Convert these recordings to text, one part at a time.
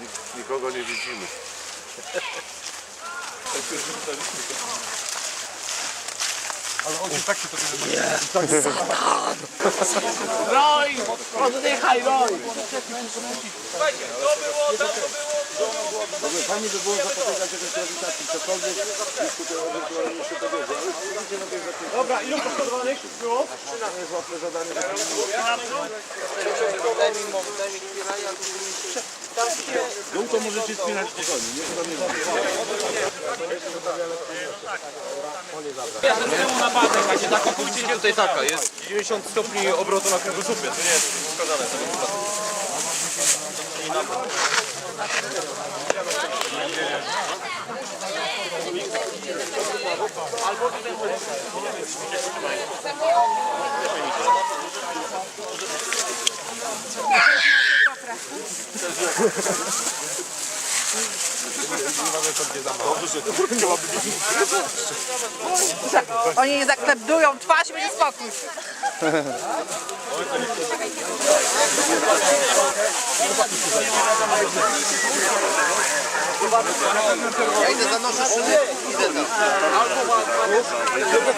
Nik- Nikogo nie widzimy. Roj! Oddychaj, Roj! Fajnie by było zapobiegać jakiejś grawitacji, cokolwiek tutaj ewentualnie. Ale tej zapisie. Dobra, ilu poszkodowanych było? To jest łatwe zadanie. Dół to możecie spinać spokojnie, nie chyba nie napadek, macie taką pójdzie tutaj taka, jest 90 stopni obrotu na kręgosłupie, to nie jest wskazane. To nie jest Oni nie zaklepdują twarz będzie spokój. Ja idę za noszę szyny, idę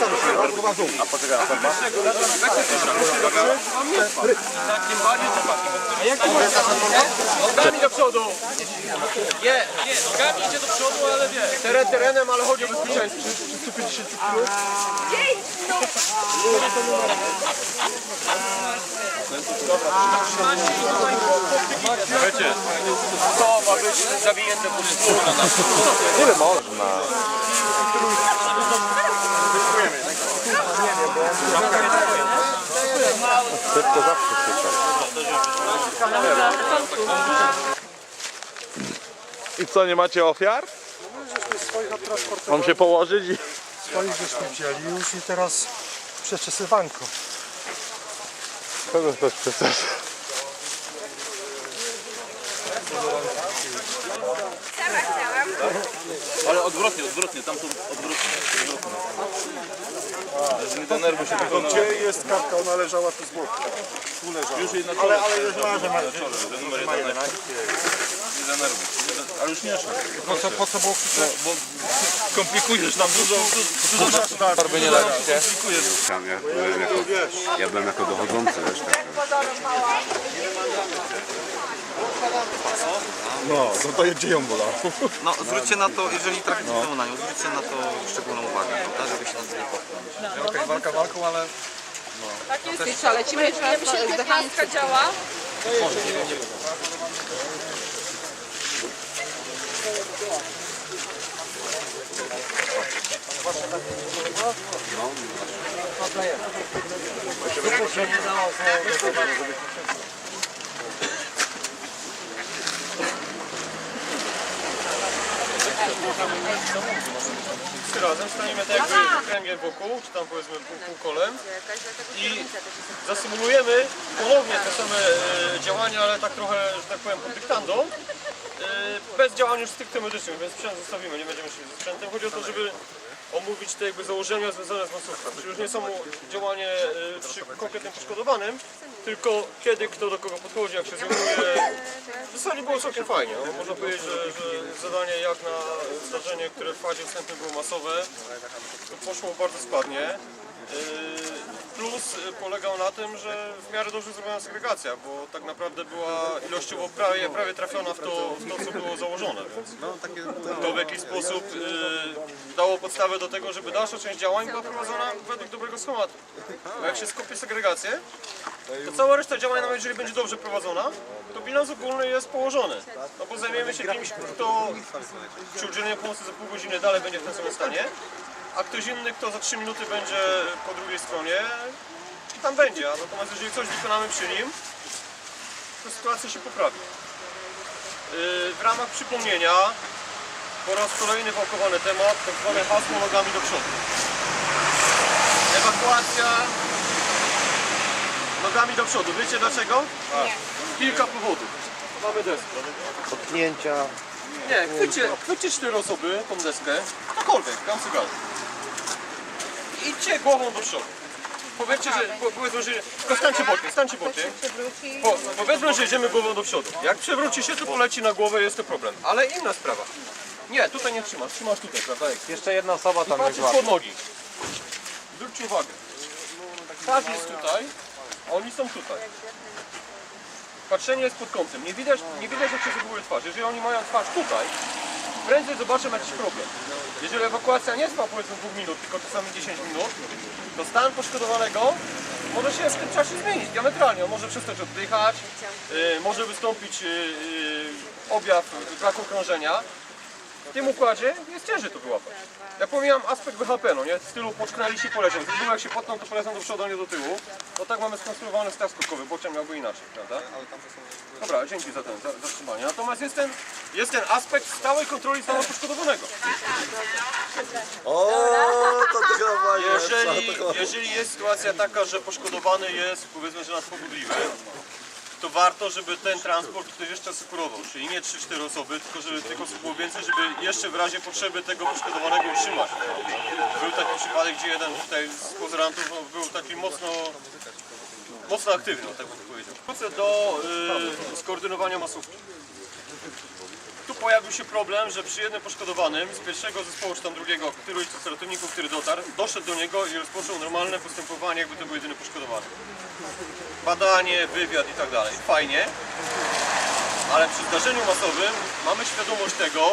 tam. A poczekaj, a farba? Nogami do przodu! Nie, nie, nogami idzie do przodu, ale wie. Teren terenem, ale chodzi o bezpieczeństwo. Przy 150 kg. Wiecie, to ma być zawinięte po prostu na nas. Ile można? Szybko zawsze I co, nie macie ofiar? Mam się położyć i... Swoich żeśmy wzięli już i teraz przeczesywanko. Kogo to chcesz? Ale odwrotnie, odwrotnie, tam są odwrotnie. Nie denerwuj się, tylko Gdzie jest kartka? Ona leżała tu z boku. Tu leżała. już jej na Ale, ale już ma, że ma. że numer jeden Nie denerwuj się. Ale już nie szło. No to po co było krzyczeć? Bo komplikujesz nam dużo, dużo rzeczy. Farby nie lepiej. Komplikujesz. Ja byłem jako, ja byłem jako dochodzący, wiesz, tak. No, no to gdzie ją bolało? No, zwróćcie na to, jeżeli traficie no. na nią, zwróćcie na to szczególną uwagę, prawda, żeby się na to nie popchnąć. Okej, walka walką, ale Co, lecimy jeszcze raz zdechaniem. działa. Wszyscy razem staniemy tak jakby kręgiem wokół, czy tam powiedzmy pół, półkolem i zasymulujemy ponownie te same e, działania, ale tak trochę, że tak powiem, pod dyktando. E, bez działań już stricte medycznych, więc sprzęt zostawimy, nie będziemy szli ze sprzętem. Chodzi o to, żeby omówić te jakby założenia związane z masówką. Czyli już nie samo działanie e, przy konkretnym poszkodowanym, tylko kiedy kto do kogo podchodzi, jak się zajmuje. W zasadzie było całkiem fajnie. No, można powiedzieć, że, że zadanie jak na zdarzenie, które w fazie wstępnej było masowe, poszło bardzo składnie. Yy, Plus y, polegał na tym, że w miarę dobrze zrobiona segregacja, bo tak naprawdę była ilościowo prawie, prawie trafiona w to, w to, co było założone. Więc to w jakiś sposób y, dało podstawę do tego, żeby dalsza część działań była prowadzona według dobrego schematu. Bo jak się skopie segregację, to cała reszta działań, nawet jeżeli będzie dobrze prowadzona, to bilans ogólny jest położony. No bo zajmiemy się kimś, kto przy udzieleniu pomocy za pół godziny dalej będzie w tym samym stanie, a ktoś inny, kto za 3 minuty będzie po drugiej stronie i tam będzie. A natomiast jeżeli coś wykonamy przy nim, to sytuacja się poprawi. Yy, W ramach przypomnienia po raz kolejny wałkowany temat, tak zwane hasło nogami do przodu. Ewakuacja nogami do przodu. Wiecie dlaczego? Kilka powodów. Mamy deskę. Potknięcia. Nie, chwyćcie, chwyćcie cztery osoby tą deskę, ktokolwiek, tam cygal. Idźcie głową do przodu. powiedzcie, że, po, powiedzmy, że, tylko stańcie bokiem, stańcie bokiem. Po, powiedzmy, że jedziemy głową do przodu. Jak przewróci się, to poleci na głowę, jest to problem. Ale inna sprawa. Nie, tutaj nie trzymasz, trzymasz tutaj, prawda? Jeszcze jedna osoba I tam jest patrzysz pod nogi. Zwróćcie uwagę. Twarz jest tutaj, a oni są tutaj. Patrzenie jest pod kątem. Nie widać, nie widać jak się zachowuje twarz. Jeżeli oni mają twarz tutaj, prędzej zobaczą jakiś problem. Jeżeli ewakuacja nie trwa powiedzmy 2 minut, tylko czasami 10 minut, to stan poszkodowanego może się w tym czasie zmienić diametralnie. On może przestać oddychać, y, może wystąpić y, y, objaw braku krążenia. W tym układzie jest ciężej to wyłapać. Ja pomijam aspekt BHP, no nie? W stylu poczknęli się i poleciał. Z reguły jak się potną, to polecą do przodu, a nie do tyłu. No tak mamy skonstruowany staw skokowy, bocian miałby inaczej, prawda? Dobra, dzięki za ten za, zatrzymanie. Natomiast jest ten, jest ten aspekt stałej kontroli stanu poszkodowanego. O, to właśnie. Jeżeli, jeżeli jest sytuacja taka, że poszkodowany jest, powiedzmy, że nadpobudliwy, to warto, żeby ten transport ktoś jeszcze asekurował, czyli nie 3-4 osoby, tylko żeby osób było więcej, żeby jeszcze w razie potrzeby tego poszkodowanego utrzymać. Był taki przypadek, gdzie jeden tutaj z pozorantów no, był taki mocno, mocno aktywny, tak bym powiedział. Wrócę do y, skoordynowania masówki. Pojawił się problem, że przy jednym poszkodowanym z pierwszego zespołu czy tam drugiego, któryś z ratowników, który dotarł, doszedł do niego i rozpoczął normalne postępowanie, jakby to był jedyny poszkodowany. Badanie, wywiad i tak dalej. Fajnie, ale przy zdarzeniu masowym mamy świadomość tego,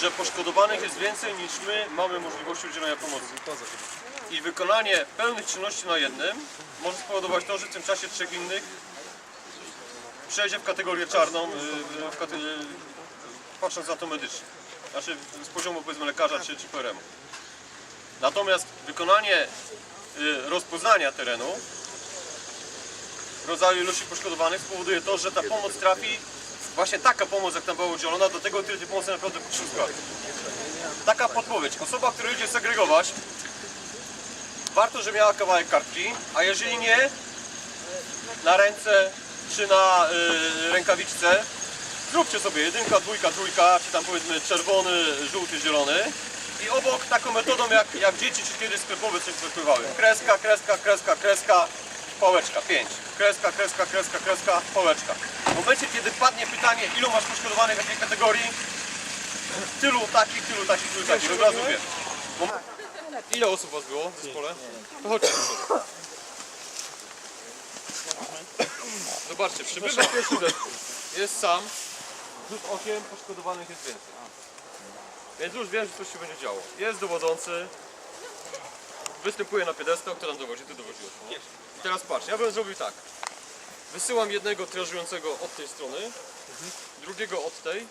że poszkodowanych jest więcej niż my mamy możliwości udzielenia pomocy. I wykonanie pełnych czynności na jednym może spowodować to, że w tym czasie trzech innych przejdzie w kategorię czarną, y, w kate- y, patrząc na to medycznie. Znaczy z poziomu powiedzmy lekarza czy, czy PRM. Natomiast wykonanie y, rozpoznania terenu, rodzaju ilości poszkodowanych spowoduje to, że ta pomoc trafi, właśnie taka pomoc jak tam była udzielona, do tego, który tej pomocy naprawdę potrzebuje. Taka podpowiedź. Osoba, która idzie segregować, warto, żeby miała kawałek kartki, a jeżeli nie, na ręce czy na y, rękawiczce zróbcie sobie jedynka, dwójka, trójka, czy tam powiedzmy czerwony, żółty, zielony i obok taką metodą jak, jak dzieci czy kiedyś sklepowe coś wypływały. Kreska, kreska, kreska, kreska, pałeczka, pięć. Kreska, kreska, kreska, kreska, pałeczka. W momencie kiedy padnie pytanie, ilu masz poszkodowanych w jakiej kategorii, tylu takich, tylu takich, tylu takich, od razu wiesz. Ile osób was było w zespole? To chodźcie do przodu. Zobaczcie, przybywa. Jest sam, rzut okiem, poszkodowanych jest więcej. Więc już wiem, że coś się będzie działo. Jest dowodzący, występuje na piedestał, kto tam dowodzi, ty dowodziłeś. Nie? I teraz patrz, ja bym zrobił tak. Wysyłam jednego triażującego od tej strony, drugiego od tej,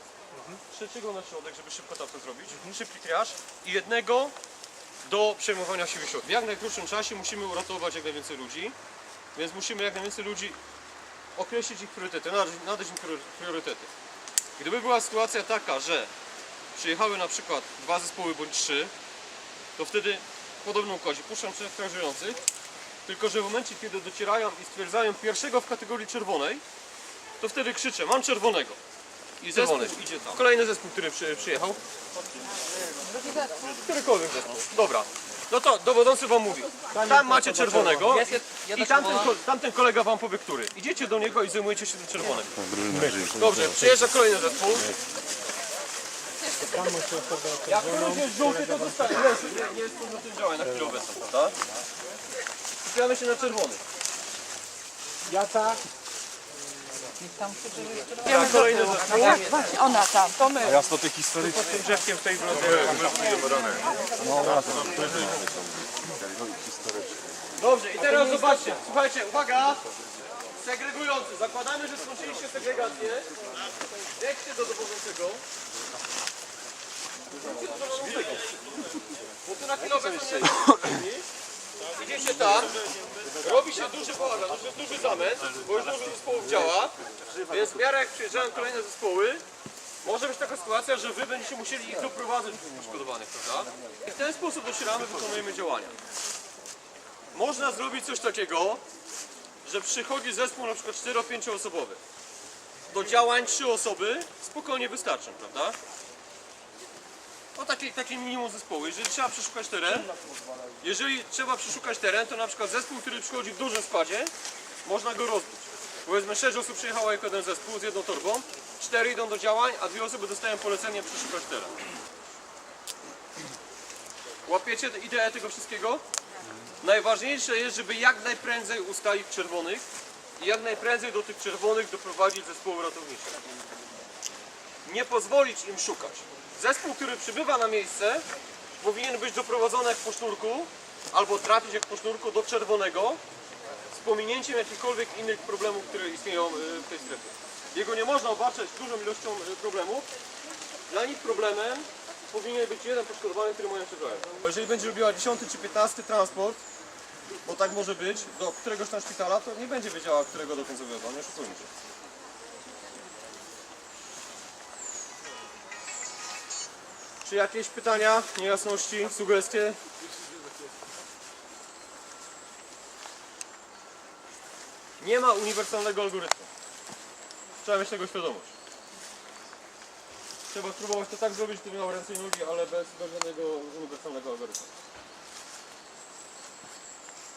trzeciego na środek, żeby szybko tam to zrobić, szybki triaż i jednego do przejmowania siły środka. W jak najkrótszym czasie musimy uratować jak najwięcej ludzi, więc musimy jak najwięcej ludzi określić ich priorytety, nadać, im prior- priorytety. Gdyby była sytuacja taka, że przyjechały na przykład dwa zespoły bądź trzy, to wtedy w podobnym układzie puszczam trzech strażujących, tylko że w momencie, kiedy docierają i stwierdzają pierwszego w kategorii czerwonej, to wtedy krzyczę, mam czerwonego. I zespół idzie tam. Kolejny zespół, który przy, przyjechał. Którykolwiek zespół. Dobra. No to dowodzący wam mówi. Tam macie czerwonego i tamten, ko- tamten kolega wam powie, który. Idziecie do niego i zajmujecie się tym czerwonym. Dobrze, przyjeżdża kolejny zespół. Jak jest żółty, to zostaje. Nie, nie jest to na tym działa na chwilę obecną, prawda? Skupiamy się na czerwonym. Ja kolejny zespół. Właśnie ona tam, to my. Dobrze, i teraz zobaczcie, słuchajcie, uwaga! Segregujący, zakładamy, że skończyliście segregację. Jedźcie do dowodzącego. Bo tu na chwilę obecną nie ma Idziecie tam, robi się duży bałagan, duży zamęt, bo już dużo więc w miarę jak przyjeżdżają kolejne zespoły, może być taka sytuacja, że wy będziecie musieli ich doprowadzać do poszkodowanych, prawda? I w ten sposób docieramy, wykonujemy działania. Można zrobić coś takiego, że przychodzi zespół na przykład 4-5 osobowy. Do działań 3 osoby spokojnie wystarczą, prawda? O takie, takie minimum zespołu. Jeżeli trzeba przeszukać teren, jeżeli trzeba przeszukać teren, to na przykład zespół, który przychodzi w dużym składzie, można go rozbić. Powiedzmy 6 osób przyjechało jako jeden zespół z jedną torbą, 4 idą do działań, a dwie osoby dostają polecenie przeszukać teren. Łapiecie ideę tego wszystkiego? Najważniejsze jest, żeby jak najprędzej ustalić czerwonych i jak najprędzej do tych czerwonych doprowadzić zespoły ratownicze. Nie pozwolić im szukać. Zespół, który przybywa na miejsce, powinien być doprowadzony jak po sznurku, albo trafić jak po sznurku do czerwonego, pominięciem jakichkolwiek innych problemów, które istnieją y, w tej strefie. Jego nie można obarczać dużą ilością y, problemów. Dla nich problemem powinien być jeden poszkodowany, który mają przebrać. Jeżeli będzie robiła 10 czy 15 transport, bo tak może być, do któregoś tam szpitala, to nie będzie wiedziała, którego do końcowego, nie oszukujmy się. Czy jakieś pytania, niejasności, sugestie? Nie ma uniwersalnego algorytmu. Trzeba mieć tego świadomość. Trzeba spróbować to tak zrobić, żeby miał ręce i nogi, ale bez, bez żadnego uniwersalnego algorytmu.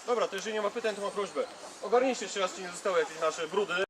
Dobra, to jeżeli nie ma pytań, to mam prośbę. Ogarnijcie jeszcze raz, czy nie zostały jakieś nasze brudy.